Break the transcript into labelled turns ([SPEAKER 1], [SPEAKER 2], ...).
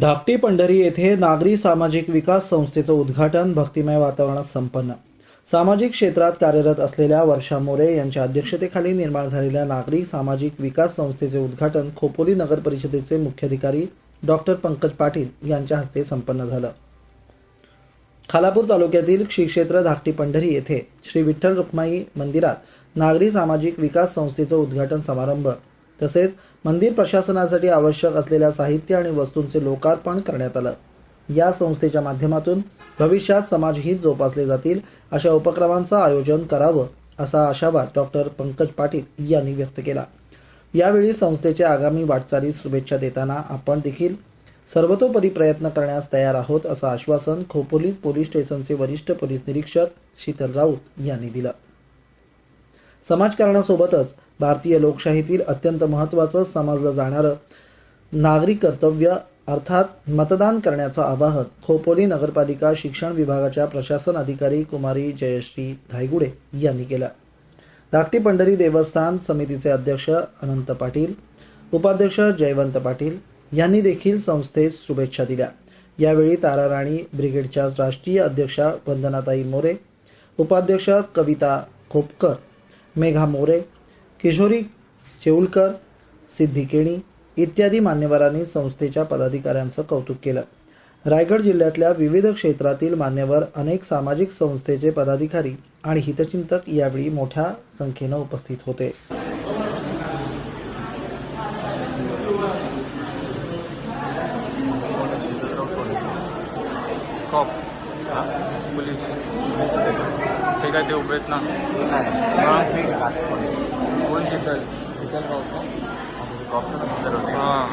[SPEAKER 1] धाकटी पंढरी येथे नागरी सामाजिक विकास संस्थेचं उद्घाटन भक्तिमय वातावरणात संपन्न. सामाजिक क्षेत्रात कार्यरत असलेल्या वर्षा मोरे यांच्या अध्यक्षतेखाली निर्माण झालेल्या नागरी सामाजिक विकास संस्थेचे उद्घाटन खोपोली नगर परिषदेचे मुख्याधिकारी डॉक्टर पंकज पाटील यांच्या हस्ते संपन्न झालं. खालापूर तालुक्यातील श्री क्षेत्र धाकटी पंढरी येथे श्री विठ्ठल रुक्माई मंदिरात नागरी सामाजिक विकास संस्थेचं उद्घाटन समारंभ तसेच मंदिर प्रशासनासाठी आवश्यक असलेल्या साहित्य आणि वस्तूंचे लोकार्पण करण्यात आलं. या संस्थेच्या माध्यमातून भविष्यात समाजहित जोपासले जातील अशा उपक्रमांचं आयोजन करावं असा आशावाद डॉक्टर पंकज पाटील यांनी व्यक्त केला. यावेळी संस्थेच्या आगामी वाटचालीस शुभेच्छा देताना आपण देखील सर्वतोपरी प्रयत्न करण्यास तयार आहोत असं आश्वासन खोपोलीत पोलीस स्टेशनचे वरिष्ठ पोलीस निरीक्षक शीतल राऊत यांनी दिलं. समाजकारणासोबतच भारतीय लोकशाहीतील अत्यंत महत्त्वाचं समजलं जाणारं नागरिक कर्तव्य अर्थात मतदान करण्याचं आवाहन खोपोली नगरपालिका शिक्षण विभागाच्या प्रशासन अधिकारी कुमारी जयश्री धायगुडे यांनी केलं. धाकटी पंढरी देवस्थान समितीचे अध्यक्ष अनंत पाटील उपाध्यक्ष जयवंत पाटील यांनी देखील संस्थेस शुभेच्छा दिल्या. यावेळी ताराराणी ब्रिगेडच्या राष्ट्रीय अध्यक्षा वंदनाताई मोरे उपाध्यक्ष कविता खोपकर मेघा मोरे किशोरी चेऊलकर सिद्धी केणी इत्यादी मान्यवरांनी संस्थेच्या पदाधिकाऱ्यांचं कौतुक केलं. रायगड जिल्ह्यातल्या विविध क्षेत्रातील मान्यवर अनेक सामाजिक संस्थेचे पदाधिकारी आणि हितचिंतक यावेळी मोठ्या संख्येनं उपस्थित होते.
[SPEAKER 2] Cop police. ते काय ते उभे आहेत ना? कोण शीतल शीतल कॉपचं हां.